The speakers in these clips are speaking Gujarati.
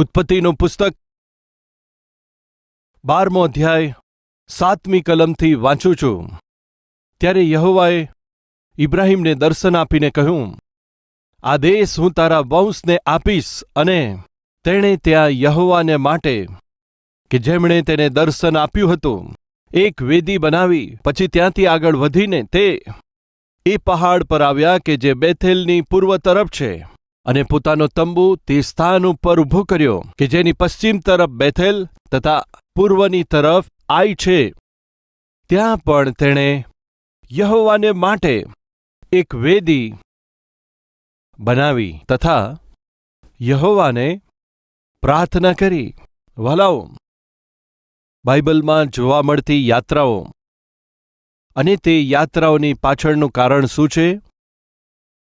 ઉત્પત્તિનું પુસ્તક. બારમો અધ્યાય, સાતમી કલમથી વાંચું છું. ત્યારે યહોવાએ ઇબ્રાહીમને દર્શન આપીને કહ્યું, આ દેશ હું તારા વંશને આપીશ અને તેણે ત્યાં યહોવાને માટે, કે જેમણે તેને દર્શન આપ્યું હતું, એક વેદી બનાવી, પછી ત્યાંથી આગળ વધીને તે એ પહાડ પર આવ્યા કે જે બેથેલની પૂર્વ તરફ છે. અને પોતાનો તંબુ તે સ્થાન ઉપર ઊભો કર્યો કે જેની પશ્ચિમ તરફ બેથેલ તથા પૂર્વની તરફ આઈ છે. ત્યાં પણ તેણે યહોવાને માટે એક વેદી બનાવી તથા યહોવાને પ્રાર્થના કરી, વલાઓ, બાઇબલમાં જોવા મળતી યાત્રાઓ અને તે યાત્રાઓની પાછળનું કારણ શું છે?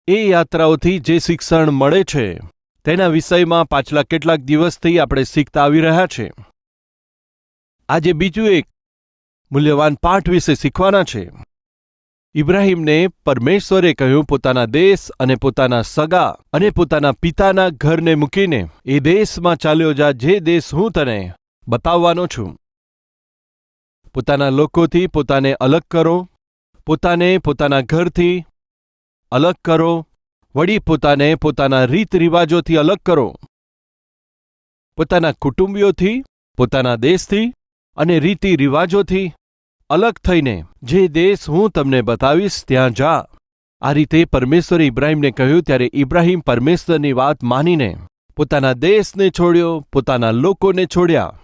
એ યાત્રાઓથી જે શિક્ષણ મળે છે, તેના વિષયમાં પાછલા કેટલાક દિવસથી આપણે શીખતા આવી રહ્યા છે. આજે બીજું એક મૂલ્યવાન પાઠ વિશે શીખવાના છે. ઇબ્રાહીમને પરમેશ્વરે કહ્યું, પોતાના દેશ અને પોતાના સગા અને પોતાના પિતાના ઘરને મૂકીને એ દેશમાં ચાલ્યો જા, જે દેશ હું તને બતાવવાનો છું. પોતાના લોકોથી પોતાને અલગ કરો, પોતાને પોતાના ઘરથી અલગ કરો. વળી પોતાને પોતાના રીત રિવાજોથી અલગ કરો. પોતાના કુટુંબીઓથી, પોતાના દેશથી અને રીતિ રિવાજોથી અલગ થઈને, જે દેશ હું તમને બતાવીશ, ત્યાં જા. આ રીતે પરમેશ્વરે ઇબ્રાહીમને કહ્યું, ત્યારે ઇબ્રાહીમ પરમેશ્વરની વાત માનીને પોતાના દેશને છોડ્યો, પોતાના લોકોને છોડ્યા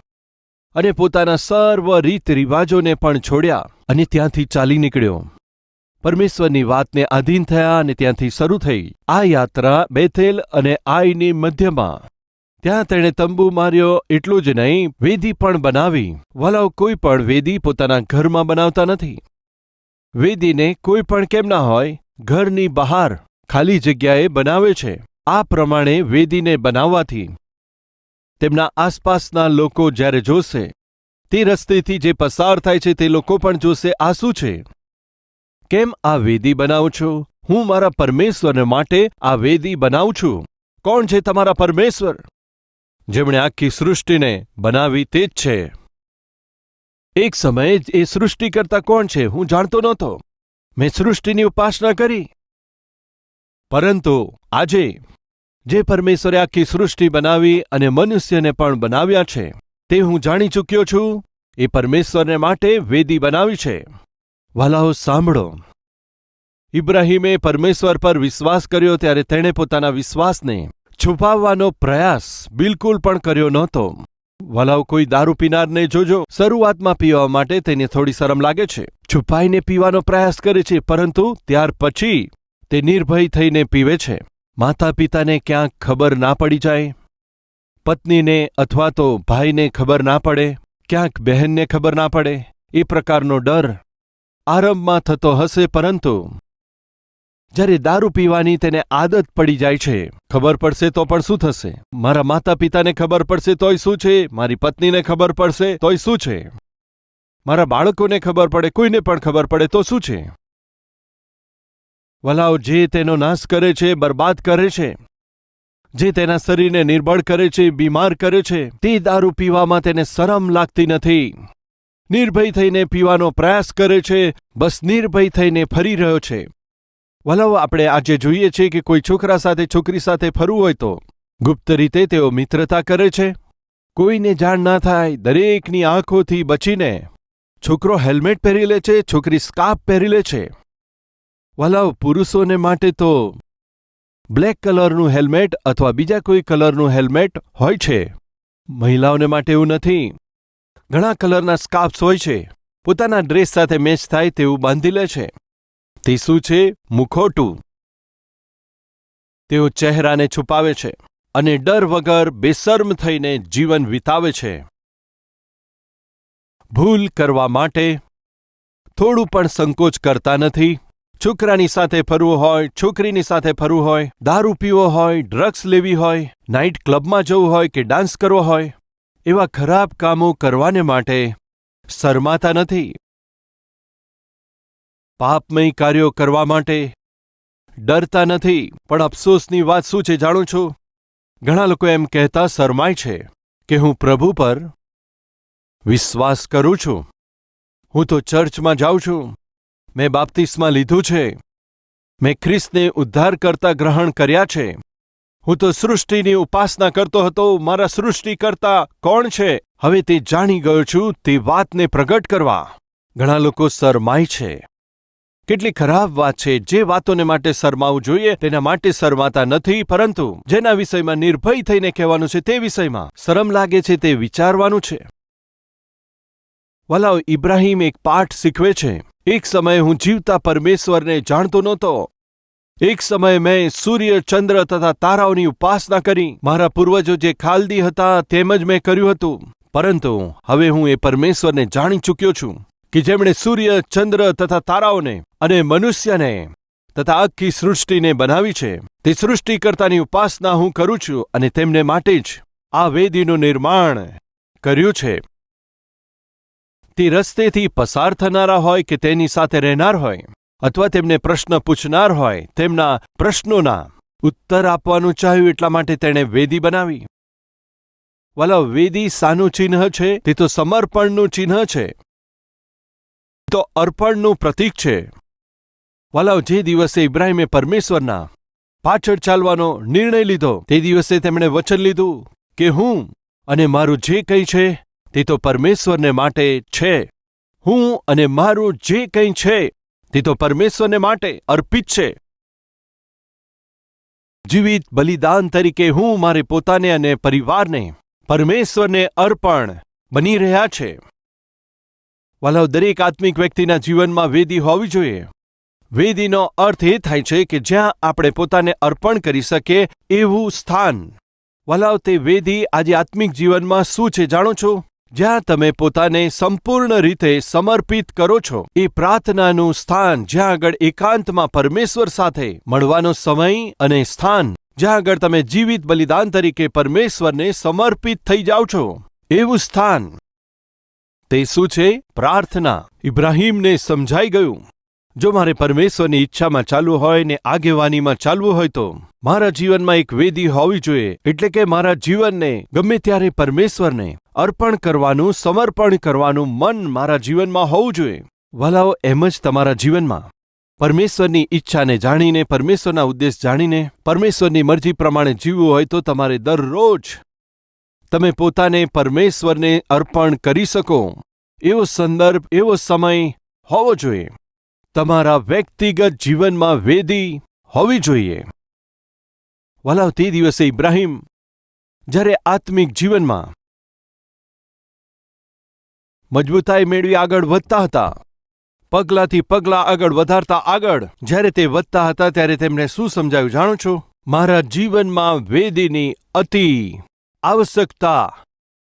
અને પોતાના સર્વ રીત રિવાજોને પણ છોડ્યા અને ત્યાંથી ચાલી નીકળ્યો. પરમેશ્વરની વાતને આધીન થયા અને ત્યાંથી શરૂ થઈ આ યાત્રા બેથેલ અને આઈની મધ્યમાં. ત્યાં તેણે તંબુ માર્યો એટલું જ નહીં, વેદી પણ બનાવી. વલાવ કોઈ પણ વેદી પોતાના ઘરમાં બનાવતા નથી. વેદીને કોઈ પણ કેમ ના હોય, ઘરની બહાર, ખાલી જગ્યાએ બનાવે છે. આ પ્રમાણે વેદીને બનાવવાથી તેમના આસપાસના લોકો જ્યારે જોશે, તે રસ્તેથી જે પસાર થાય છે તે લોકો પણ જોશે આ શું છે? કેમ આ વેદી બનાવું છું? હું મારા પરમેશ્વરને માટે આ વેદી બનાવું છું. કોણ છે તમારા પરમેશ્વર? જેમણે આખી સૃષ્ટિને બનાવી તે જ છે. એક સમયે જ એ સૃષ્ટિ કરતા કોણ છે હું જાણતો નહોતો. મેં સૃષ્ટિની ઉપાસના કરી. પરંતુ આજે જે પરમેશ્વરે આખી સૃષ્ટિ બનાવી અને મનુષ્યને પણ બનાવ્યા છે, તે હું જાણી ચૂક્યો છું. એ પરમેશ્વરને માટે વેદી બનાવી છે. વાલાઓ, સાંભળો. ઇબ્રાહીમે પરમેશ્વર પર વિશ્વાસ કર્યો ત્યારે તેણે પોતાના વિશ્વાસને છુપાવવાનો પ્રયાસ બિલકુલ પણ કર્યો નહોતો. વલાવ કોઈ દારૂ પીનારને જોજો. શરૂઆતમાં પીવા માટે તેને થોડી શરમ લાગે છે. છુપાઈને પીવાનો પ્રયાસ કરે છે, પરંતુ ત્યાર પછી તે નિર્ભય થઈને પીવે છે. માતા પિતાને ક્યાંક ખબર ના પડી જાય. પત્નીને અથવા તો ભાઈને ખબર ના પડે. ક્યાંક બહેનને ખબર ના પડે. એ પ્રકારનો ડર આરંભમાં થતો હશે, પરંતુ જ્યારે દારૂ પીવાની તેને આદત પડી જાય છે, ખબર પડશે તો પણ શું થશે? મારા માતા પિતાને ખબર પડશે તોય શું છે? મારી પત્નીને ખબર પડશે તોય શું છે? મારા બાળકોને ખબર પડે, કોઈને પણ ખબર પડે તો શું છે? વલાઓ જે તેનો નાશ કરે છે, બરબાદ કરે છે, જે તેના શરીરને નિર્બળ કરે છે, બીમાર કરે છે, તે દારૂ પીવામાં તેને શરમ લાગતી નથી. નિર્ભય થઈને પીવાનો પ્રયાસ કરે છે, બસ નિર્ભય થઈને ફરી રહ્યો છે. વલાઓ આપણે આજે જોઈએ છીએ કે કોઈ છોકરા સાથે છોકરી સાથે ફરવું હોય તો ગુપ્ત રીતે તેઓ મિત્રતા કરે છે. કોઈને જાણ ના થાય, દરેકની આંખોથી બચીને છોકરો હેલ્મેટ પહેરી લે છે, છોકરી સ્કાર્ફ પહેરી લે છે. વલાવ પુરુષોને માટે તો બ્લેક કલરનું હેલ્મેટ અથવા બીજા કોઈ કલરનું હેલ્મેટ હોય છે. મહિલાઓને માટે એવું નથી. ઘણા કલરના સ્કાર્ફ્સ હોય છે. પોતાના ડ્રેસ સાથે મેચ થાય તેવું બાંધી લે છે. તે શું છે? મુખોટું. તેઓ ચહેરાને છુપાવે છે અને ડર વગર બેશર્મ થઈને જીવન વિતાવે છે. ભૂલ કરવા માટે થોડું પણ સંકોચ કરતા નથી. છોકરાની સાથે ફરવું હોય, છોકરીની સાથે ફરવું હોય, દારૂ પીવો હોય, ડ્રગ્સ લેવી હોય, નાઇટ ક્લબમાં જવું હોય કે ડાન્સ કરવો હોય એવા ખરાબ કામો કરવાને માટે શરમાતા નથી. પાપમય કાર્યો કરવા માટે ડરતા નથી. પણ અફસોસની વાત શું છે જાણું છું? ઘણા લોકો એમ કહેતા શરમાય છે કે હું પ્રભુ પર વિશ્વાસ કરું છું. હું તો ચર્ચમાં જાઉં છું. મેં બાપ્તિસ્મા લીધું છે. મેં ખ્રિસ્તને ઉદ્ધાર કરતા ગ્રહણ કર્યા છે. હું તો સૃષ્ટિની ઉપાસના કરતો હતો, મારા સૃષ્ટિ કરતા કોણ છે? હવે તે જાણી ગયો છું, તે વાતને પ્રગટ કરવા. ઘણા લોકો શરમાય છે. કેટલી ખરાબ વાત છે, જે વાતોને માટે શરમાવું જોઈએ, તેના માટે શરમાતા નથી, પરંતુ જેના વિષયમાં નિર્ભય થઈને કહેવાનું છે, તે વિષયમાં શરમ લાગે છે, તે વિચારવાનું છે. વલાવ ઇબ્રાહિમ એક પાઠ શીખવે છે. એક સમયે હું જીવતા પરમેશ્વરને જાણતો નહોતો. એક સમયે મેં સૂર્ય, ચંદ્ર તથા તારાઓની ઉપાસના કરી. મારા પૂર્વજો જે ખાલદી હતા તેમ જ મેં કર્યું હતું. પરંતુ હવે હું એ પરમેશ્વરને જાણી ચૂક્યો છું કે જેમણે સૂર્ય, ચંદ્ર તથા તારાઓને અને મનુષ્યને તથા આખી સૃષ્ટિને બનાવી છે, તે સૃષ્ટિકર્તાની ઉપાસના હું કરું છું અને તેમને માટે જ આ વેદીનું નિર્માણ કર્યું છે. તે રસ્તેથી પસાર થનારા હોય કે તેની સાથે રહેનાર હોય? અથવા તેમને પ્રશ્ન પૂછનાર હોય, તેમના પ્રશ્નોના ઉત્તર આપવાનું ચાહ્યું એટલા માટે તેણે વેદી બનાવી. વાલા, વેદી સાનું ચિહ્ન છે? તે તો સમર્પણનું ચિહ્ન છે. તો અર્પણનું પ્રતીક છે. વાલાવ જે દિવસે ઇબ્રાહિમે પરમેશ્વરના પાછળ ચાલવાનો નિર્ણય લીધો, તે દિવસે તેમણે વચન લીધું કે હું અને મારું જે કંઈ છે, તે તો પરમેશ્વરને માટે છે. હું અને મારું જે કંઈ છે તે તો પરમેશ્વરને માટે અર્પિત છે. જીવિત બલિદાન તરીકે હું મારે પોતાને અને પરિવારને પરમેશ્વરને અર્પણ બની રહ્યા છે. વાલાવ દરેક આત્મિક વ્યક્તિના જીવનમાં વેદી હોવી જોઈએ. વેદીનો અર્થ એ થાય છે કે જ્યાં આપણે પોતાને અર્પણ કરી શકીએ એવું સ્થાન. વાલાવ તે વેદી આજે આત્મિક જીવનમાં શું છે જાણો છો? જ્યાં તમે પોતાને સંપૂર્ણ રીતે સમર્પિત કરો છો. એ પ્રાર્થનાનું સ્થાન જ્યાં આગળ એકાંતમાં પરમેશ્વર સાથે મળવાનો સમય અને સ્થાન, જ્યાં આગળ તમે જીવિત બલિદાન તરીકે પરમેશ્વરને સમર્પિત થઈ જાઓ છો. એવું સ્થાન. તે શું છે? પ્રાર્થના. ઇબ્રાહીમને સમજાઈ ગયું. જો મારે પરમેશ્વરની ઈચ્છામાં ચાલવું હોય ને આગેવાનીમાં ચાલવું હોય તો મારા જીવનમાં એક વેદી હોવી જોઈએ. એટલે કે મારા જીવનને ગમે ત્યારે પરમેશ્વરને અર્પણ કરવાનું, સમર્પણ કરવાનું મન મારા જીવનમાં હોવું જોઈએ. ભલાઓ એમ જ તમારા જીવનમાં. પરમેશ્વરની ઈચ્છાને જાણીને, પરમેશ્વરના ઉદ્દેશ જાણીને, પરમેશ્વરની મરજી પ્રમાણે જીવવું હોય તો તમારે દરરોજ તમે પોતાને પરમેશ્વરને અર્પણ કરી શકો. એવો સંદર્ભ, એવો સમય હોવો જોઈએ. તમારા વ્યક્તિગત જીવનમાં વેદી હોવી જોઈએ. વલાવ તે દિવસે ઇબ્રાહિમ જ્યારે આત્મિક જીવનમાં મજબૂતાઈ મેળવી આગળ વધતા હતા. પગલાથી પગલા આગળ વધારતા આગળ, જ્યારે તે વધતા હતા ત્યારે તેમણે શું સમજાયું જાણો છો? મારા જીવનમાં વેદીની અતિ આવશ્યકતા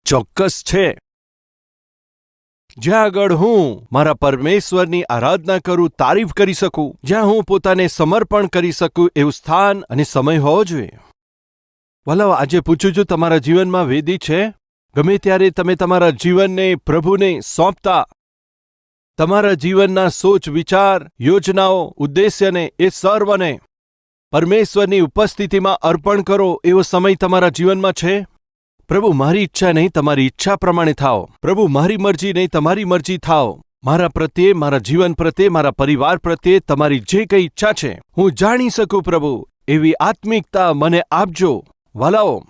ચોક્કસ છે. જ્યાં આગળ હું મારા પરમેશ્વરની આરાધના કરું, તારીફ કરી શકું, જ્યાં હું પોતાને સમર્પણ કરી શકું એવું સ્થાન અને સમય હોવો જોઈએ. વલાવ આજે પૂછું છું, તમારા જીવનમાં વેદી છે? ગમે ત્યારે તમે તમારા જીવનને પ્રભુને સોંપતા, તમારા જીવનના સોચ, વિચાર, યોજનાઓ, ઉદ્દેશ્યને એ સર્વને પરમેશ્વરની ઉપસ્થિતિમાં અર્પણ કરો એવો સમય તમારા જીવનમાં છે? પ્રભુ, મારી ઈચ્છા નહીં, તમારી ઈચ્છા પ્રમાણે થાઓ. પ્રભુ, મારી મરજી નહીં, તમારી મરજી થાઓ. મારા પ્રત્યે, મારા જીવન પ્રત્યે, મારા પરિવાર પ્રત્યે તમારી જે કંઈ ઈચ્છા છે, હું જાણી શકું પ્રભુ. એવી આત્મિકતા મને આપજો. વાલાઓ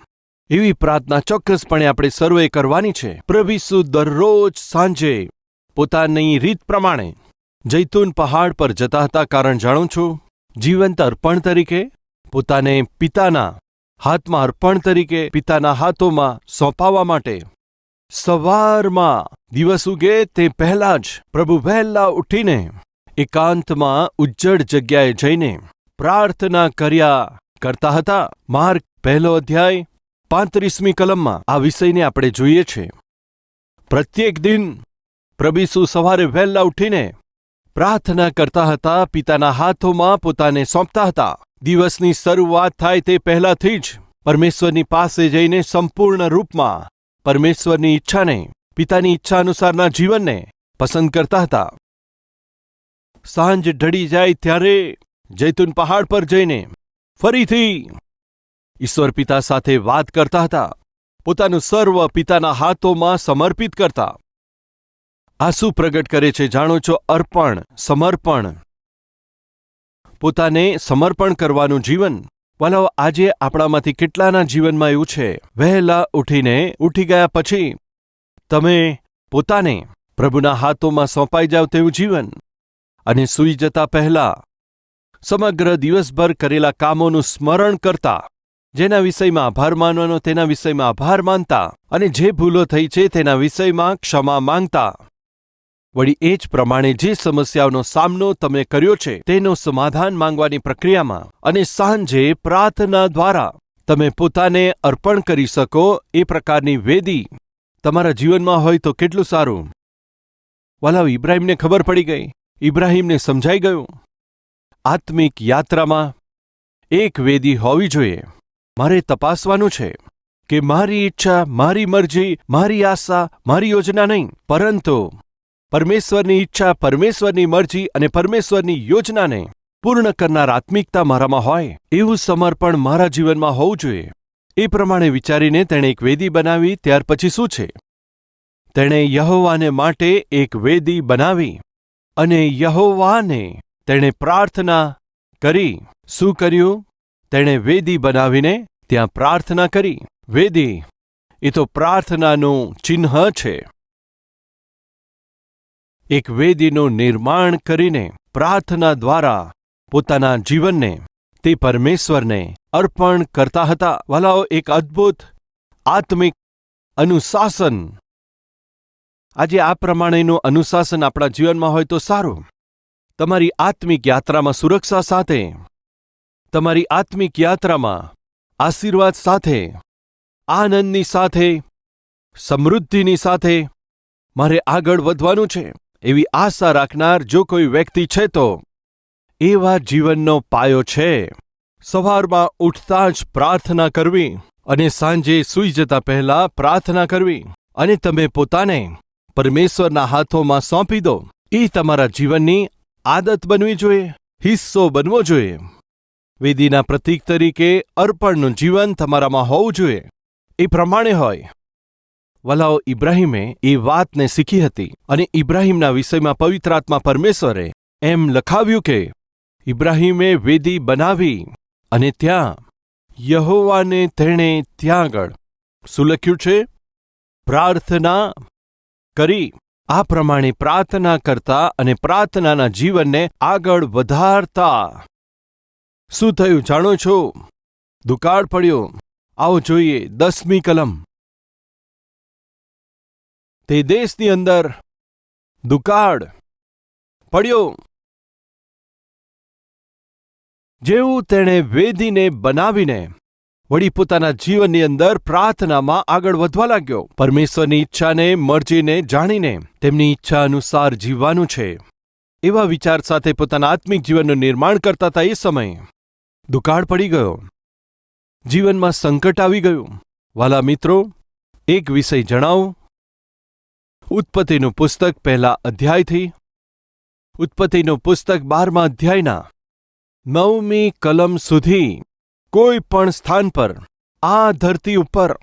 એવી પ્રાર્થના ચોક્કસપણે આપણે સર્વે કરવાની છે. પ્રભુ દરરોજ સાંજે પોતાની રીત પ્રમાણે જૈતુન પહાડ પર જતા હતા. કારણ જાણું છું, જીવંત અર્પણ તરીકે પોતાને પિતાના હાથમાં અર્પણ તરીકે પિતાના હાથોમાં સોંપાવા માટે સવારમાં દિવસ ઉગે તે પહેલાં જ પ્રભુ વહેલા ઉઠીને એકાંતમાં ઉજ્જડ જગ્યાએ જઈને પ્રાર્થના કર્યા કરતા હતા. માર્ગ પહેલો અધ્યાય પાંત્રીસમી કલમમાં આ વિષયને આપણે જોઈએ છે. પ્રત્યેક દિન પ્રભીસુ સવારે વહેલા ઉઠીને પ્રાર્થના કરતા હતા, પિતાના હાથોમાં પોતાને સોંપતા હતા. દિવસની શરૂઆત થાય તે પહેલાથી જ પરમેશ્વરની પાસે જઈને સંપૂર્ણ રૂપમાં પરમેશ્વરની ઈચ્છાને, પિતાની ઈચ્છા અનુસારના જીવનને પસંદ કરતા હતા. સાંજ ઢળી જાય ત્યારે જૈતુન પહાડ પર જઈને ફરીથી ઈશ્વર પિતા સાથે વાત કરતા હતા. પોતાનું સર્વ પિતાના હાથોમાં સમર્પિત કરતા. આ શું પ્રગટ કરે છે, જાણો છો, અર્પણ, સમર્પણ. પોતાને સમર્પણ કરવાનું જીવન. વાલાઓ આજે આપણામાંથી કેટલાના જીવનમાં એવું છે? વહેલા ઉઠીને ઉઠી ગયા પછી તમે પોતાને પ્રભુના હાથોમાં સોંપાઈ જાવ તેવું જીવન. અને સૂઈ જતા પહેલા સમગ્ર દિવસભર કરેલા કામોનું સ્મરણ કરતા. જેના વિષયમાં આભાર માનવાનો, તેના વિષયમાં આભાર માનતા અને જે ભૂલો થઈ છે તેના વિષયમાં ક્ષમા માંગતા. વળી એ જ પ્રમાણે જે સમસ્યાઓનો સામનો તમે કર્યો છે તેનો સમાધાન માંગવાની પ્રક્રિયામાં અને સાંજે પ્રાર્થના દ્વારા તમે પોતાને અર્પણ કરી શકો એ પ્રકારની વેદી તમારા જીવનમાં હોય તો કેટલું સારું. વાલાવ ઇબ્રાહીમને ખબર પડી ગઈ. ઇબ્રાહીમને સમજાઈ ગયું. આત્મિક યાત્રામાં એક વેદી હોવી જોઈએ. મારે તપાસવાનું છે કે મારી ઈચ્છા, મારી મરજી, મારી આશા, મારી યોજના નહીં, પરંતુ પરમેશ્વરની ઈચ્છા, પરમેશ્વરની મરજી અને પરમેશ્વરની યોજનાને પૂર્ણ કરનાર આત્મિકતા મારામાં હોય, એવું સમર્પણ મારા જીવનમાં હોવું જોઈએ. એ પ્રમાણે વિચારીને તેણે એક વેદી બનાવી, ત્યાર પછી શું છે? તેણે યહોવાને માટે એક વેદી બનાવી અને યહોવાને તેણે પ્રાર્થના કરી. શું કર્યું? તેણે વેદી બનાવીને ત્યાં પ્રાર્થના કરી. વેદી એ તો પ્રાર્થનાનું ચિહ્ન છે. એક વેદીનું નિર્માણ કરીને પ્રાર્થના દ્વારા પોતાના જીવનને, તે પરમેશ્વરને અર્પણ કરતા હતા. વાલાઓ, એક અદ્ભુત આત્મિક અનુશાસન. આજે આ પ્રમાણેનું અનુશાસન આપણા જીવનમાં હોય તો સારું. તમારી આત્મિક યાત્રામાં સુરક્ષા સાથે તમારી આત્મિક યાત્રામાં આશીર્વાદ સાથે, આનંદની સાથે, સમૃદ્ધિની સાથે મારે આગળ વધવાનું છે. એવી આશા રાખનાર જો કોઈ વ્યક્તિ છે તો એવા જીવનનો પાયો છે. સવારમાં ઉઠતા જ પ્રાર્થના કરવી અને સાંજે સૂઈ જતા પહેલા પ્રાર્થના કરવી અને તમે પોતાને પરમેશ્વરના હાથોમાં સોંપી દો. એ તમારા જીવનની આદત બનવી જોઈએ, હિસ્સો બનવો જોઈએ. વેદીના પ્રતીક તરીકે અર્પણનું જીવન તમારામાં હોવું જોઈએ. એ પ્રમાણે હોય. વલાઓ ઇબ્રાહીમે એ વાતને શીખી હતી અને ઇબ્રાહીમના વિષયમાં પવિત્રાત્મા પરમેશ્વરે એમ લખાવ્યું કે, ઇબ્રાહીમે વેદી બનાવી અને ત્યાં યહોવાને તેણે ત્યાં આગળ શું લખ્યું છે? પ્રાર્થના કરી. આ પ્રમાણે પ્રાર્થના કરતા અને પ્રાર્થનાના જીવનને આગળ વધારતા. શું થયું જાણો છો? દુકાળ પડ્યો. આવો જોઈએ, દસમી કલમ. તે દેશની અંદર દુકાળ પડ્યો. જેવું તેણે વેદીને બનાવીને વળી પોતાના જીવનની અંદર પ્રાર્થનામાં આગળ વધવા લાગ્યો. પરમેશ્વરની ઈચ્છાને મરજીને જાણીને તેમની ઈચ્છા અનુસાર જીવવાનું છે. એવા વિચાર સાથે પોતાના આત્મિક જીવનનું નિર્માણ કરતા હતા એ સમયે. દુકાળ પડી ગયો. જીવનમાં સંકટ આવી ગયું. વાલા મિત્રો, એક વિષય જણાવો. ઉત્પત્તિનું પુસ્તક પહેલા અધ્યાયથી ઉત્પત્તિનું પુસ્તક બારમા અધ્યાયના. નવમી કલમ સુધી. કોઈ પણ સ્થાન પર. આ ધરતી ઉપર.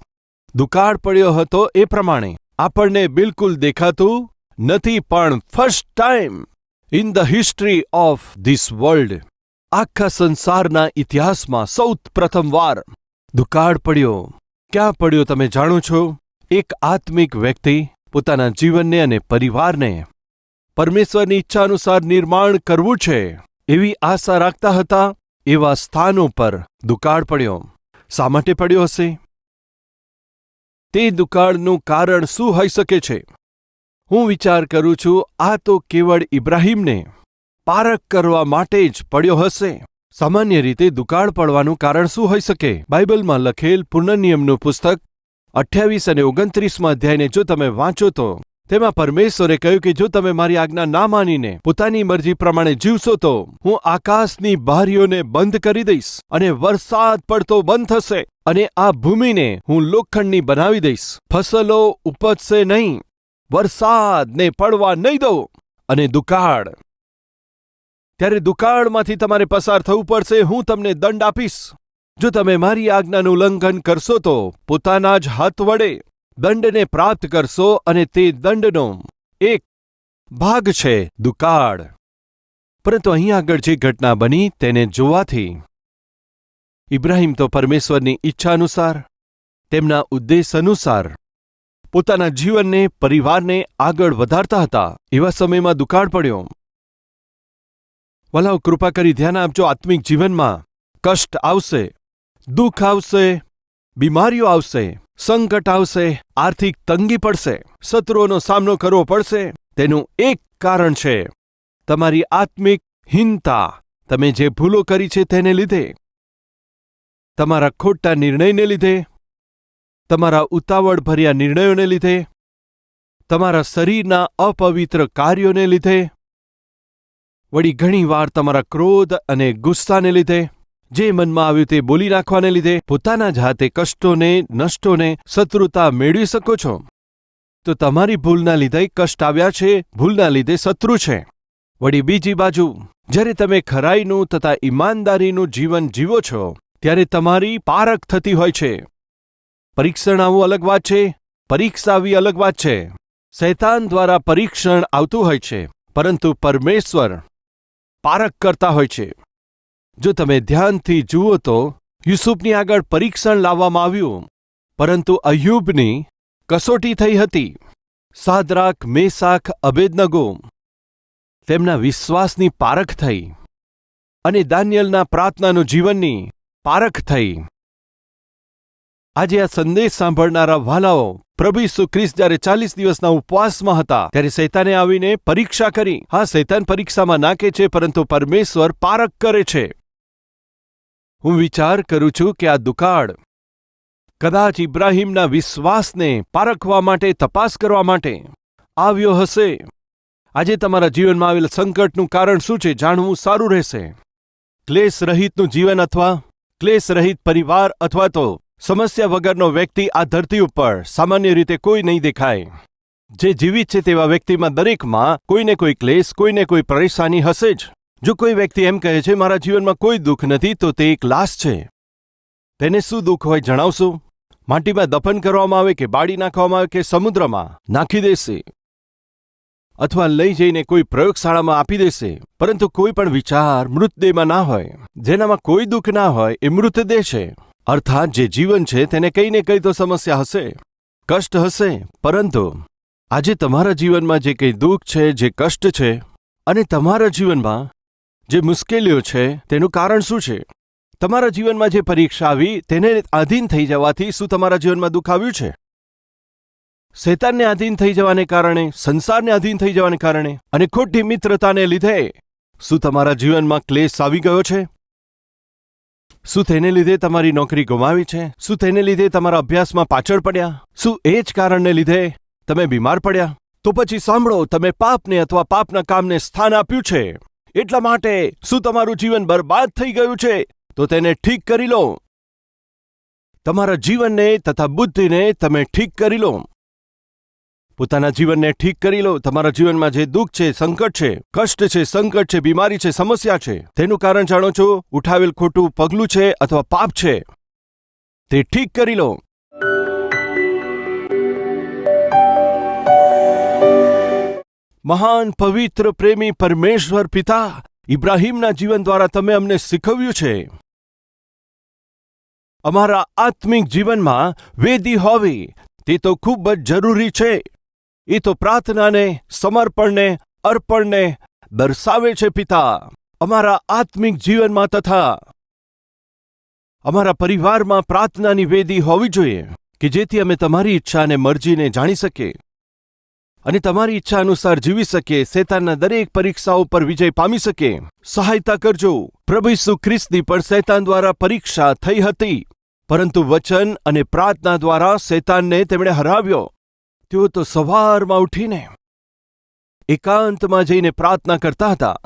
દુકાળ પડ્યો હતો એ પ્રમાણે. આપણને બિલકુલ દેખાતું નથી, પણ first time in the history of this world આખા સંસારના ઇતિહાસમાં સૌ પ્રથમવાર દુકાળ પડ્યો. ક્યાં પડ્યો તમે જાણો છો? એક આત્મિક વ્યક્તિ પોતાના જીવનને અને પરિવારને પરમેશ્વરની ઈચ્છા અનુસાર નિર્માણ કરવું છે એવી આશા રાખતા હતા, એવા સ્થાનો પર દુકાળ પડ્યો. શા માટે પડ્યો હશે? તે દુકાળનું કારણ શું હોઈ શકે છે? હું વિચાર કરું છું, આ તો કેવળ ઇબ્રાહીમને પારખ કરવા માટે જ પડ્યો હશે. સામાન્ય રીતે દુકાળ પડવાનું કારણ શું હોઈ શકે? બાઇબલમાં લખેલ પુનર્નિયમનું પુસ્તક અઠ્યાવીસ અને ઓગણત્રીસમાં અધ્યાયને જો તમે વાંચો તો તેમાં પરમેશ્વરે કહ્યું કે જો તમે મારી આજ્ઞા ના માનીને પોતાની મરજી પ્રમાણે જીવશો તો હું આકાશની બારીઓને બંધ કરી દઈશ અને વરસાદ પડતો બંધ થશે અને આ ભૂમિને હું લોખંડની બનાવી દઈશ. ફસલો ઉપજશે નહીં. વરસાદને પડવા નહીં દો અને દુકાળ ત્યારે દુકાળમાંથી તમારે પસાર થવું પડશે, હું તમને દંડ આપીશ. જો તમે મારી આજ્ઞાનું ઉલ્લંઘન કરશો તો પોતાના જ હાથ વડે દંડને પ્રાપ્ત કરશો અને તે દંડનો એક ભાગ છે દુકાળ. પરંતુ અહીં આગળ જે ઘટના બની તેને જોવાથી ઇબ્રાહિમ તો પરમેશ્વરની ઈચ્છા અનુસાર તેમના ઉદ્દેશ અનુસાર પોતાના જીવનને, પરિવારને આગળ વધારતા હતા. એવા સમયમાં દુકાળ પડ્યો. વલાવ કૃપા કરી ધ્યાન આપજો આત્મિક જીવનમાં. કષ્ટ આવશે, દુઃખ આવશે, બીમારીઓ આવશે, સંકટ આવશે, આર્થિક તંગી પડશે, શત્રુઓનો સામનો કરવો પડશે. તેનું એક કારણ છે, તમારી આત્મિક હીનતા. તમે જે ભૂલો કરી છે તેને લીધે, તમારા ખોટા નિર્ણયને લીધે, તમારા ઉતાવળ ભર્યા નિર્ણયોને લીધે, તમારા શરીરના અપવિત્ર કાર્યોને લીધે વળી ઘણીવાર તમારા ક્રોધ અને ગુસ્સાને લીધે, જે મનમાં આવ્યું તે બોલી નાખવાને લીધે પોતાના જાતે કષ્ટોને, નષ્ટોને શત્રુતા મેળવી શકો છો. તો તમારી ભૂલના લીધે કષ્ટ આવ્યા છે, ભૂલના લીધે શત્રુ છે. વળી બીજી બાજુ, જ્યારે તમે ખરાઈનું તથા ઈમાનદારીનું જીવન જીવો છો, ત્યારે તમારી પારખ થતી હોય છે. પરીક્ષણ આવું અલગ વાત છે, પરીક્ષા આવી અલગ વાત છે. શૈતાન દ્વારા પરીક્ષણ આવતું હોય છે, પરંતુ પરમેશ્વર પારખ કરતા હોય છે. જો તમે ધ્યાનથી જુઓ તો, યુસુફની આગળ પરીક્ષણ લાવવામાં આવ્યું. પરંતુ અયુબની કસોટી થઈ હતી. સાદરાક, મેસાખ અભેદનગો તેમના વિશ્વાસની પારખ થઈ. અને દાનિયલના પ્રાર્થનાનું જીવનની પારખ થઈ. આજે આ સંદેશ સાંભળનારા વાલાઓ પ્રભુ ઈસુ ખ્રિસ્ત જ્યારે ચાલીસ દિવસના ઉપવાસમાં હતા, ત્યારે સૈતાને આવીને પરીક્ષા કરી. હા સૈતાન પરીક્ષામાં નાખે છે, પરંતુ પરમેશ્વર પારખ કરે છે. હું વિચાર કરું છું કે આ દુકાળ કદાચ ઇબ્રાહીમના વિશ્વાસને પારખવા માટે, તપાસ કરવા માટે આવ્યો હશે. આજે તમારા જીવનમાં આવેલ સંકટનું કારણ શું છે, જાણવું સારું રહેશે. ક્લેશ રહિતનું જીવન અથવા ક્લેશ રહિત પરિવાર અથવા તો સમસ્યા વગરનો વ્યક્તિ આ ધરતી ઉપર સામાન્ય રીતે કોઈ નહીં દેખાય. જે જીવિત છે તેવા વ્યક્તિમાં દરેકમાં કોઈને કોઈ ક્લેશ, કોઈને કોઈ પરેશાની હશે જ. જો કોઈ વ્યક્તિ એમ કહે છે, મારા જીવનમાં કોઈ દુઃખ નથી, તો તે એક લાશ છે. તેને શું દુઃખ હોય જણાવશો? માટીમાં દફન કરવામાં આવે કે બાળી નાખવામાં આવે કે સમુદ્રમાં નાખી દેશે? અથવા લઈ જઈને કોઈ પ્રયોગશાળામાં આપી દેશે? પરંતુ કોઈ પણ વિચાર મૃતદેહમાં ના હોય. જેનામાં કોઈ દુઃખ ના હોય એ મૃતદેહ છે. અર્થાત જે જીવન છે તેને કંઈ ને કંઈ તો સમસ્યા હશે, કષ્ટ હશે, પરંતુ આજે તમારા જીવનમાં જે કંઈ દુઃખ છે, જે કષ્ટ છે અને તમારા જીવનમાં જે મુશ્કેલીઓ છે તેનું કારણ શું છે? તમારા જીવનમાં જે પરીક્ષા આવી તેને આધીન થઈ જવાથી શું તમારા જીવનમાં દુઃખ આવ્યું છે? શેતાનને આધીન થઈ જવાને કારણે, સંસારને આધીન થઈ જવાને કારણે અને ખોટી મિત્રતાને લીધે શું તમારા જીવનમાં ક્લેશ આવી ગયો છે? શું તેને લીધે તમારી નોકરી ગુમાવી છે? શું તેને લીધે તમારા અભ્યાસમાં પાછળ પડ્યા? શું એ જ કારણને લીધે તમે બીમાર પડ્યા? તો પછી સાંભળો, તમે પાપને અથવા પાપના કામને સ્થાન આપ્યું છે. એટલા માટે શું તમારું જીવન બરબાદ થઈ ગયું છે? તો તેને ઠીક કરી લો. તમારા જીવનને તથા બુદ્ધિને તમે ઠીક કરી લો. પોતાના જીવનને ઠીક કરી લો. તમારા જીવનમાં જે દુઃખ છે, સંકટ છે, કષ્ટ છે, સંકટ છે, બીમારી છે, સમસ્યા છે, તેનું કારણ જાણો છો? ઉઠાવેલ ખોટું પગલું છે અથવા પાપ છે? તે ઠીક કરી લો. મહાન પવિત્ર પ્રેમી પરમેશ્વર પિતા, ઇબ્રાહીમના જીવન દ્વારા તમે અમને શીખવ્યું છે. અમારા આત્મિક જીવનમાં વેદી હોવી તે તો ખૂબ જ જરૂરી છે. એ તો પ્રાર્થનાને, સમર્પણને, અર્પણને દર્શાવે છે પિતા, અમારા આત્મિક જીવનમાં તથા અમારા પરિવારમાં પ્રાર્થનાની વેદી હોવી જોઈએ કે જેથી અમે તમારી ઈચ્છા અને મરજીને જાણી શકીએ અને તમારી ઈચ્છા અનુસાર જીવી શકીએ, શેતાનના દરેક પરીક્ષાઓ પર વિજય પામી શકીએ. સહાયતા કરજો. પ્રભુ ઈસુ ખ્રિસ્તની પણ શૈતાન દ્વારા પરીક્ષા થઈ હતી. પરંતુ વચન અને પ્રાર્થના દ્વારા શૈતાનને તેમણે હરાવ્યો. તેઓ તો સવારમાં ઉઠીને એકાંતમાં જઈને પ્રાર્થના કરતા હતા.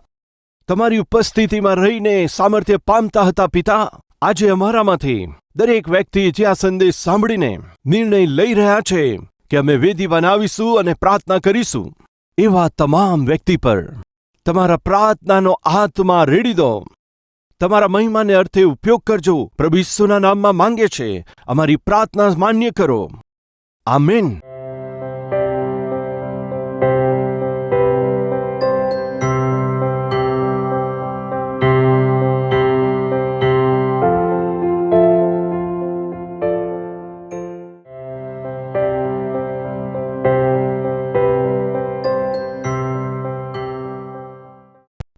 તમારી ઉપસ્થિતિમાં રહીને સામર્થ્ય પામતા હતા પિતા. આજે અમારામાંથી દરેક વ્યક્તિ જે આ સંદેશ સાંભળીને નિર્ણય લઈ રહ્યા છે કે અમે વેદી બનાવીશું અને પ્રાર્થના કરીશું, એવા તમામ વ્યક્તિ પર તમારા પ્રાર્થનાનો આત્મા રેડી દો. તમારા મહિમાને અર્થે ઉપયોગ કરજો. પ્રભુ ઈસુના નામમાં માંગે છે. અમારી પ્રાર્થના માન્ય કરો. આમેન.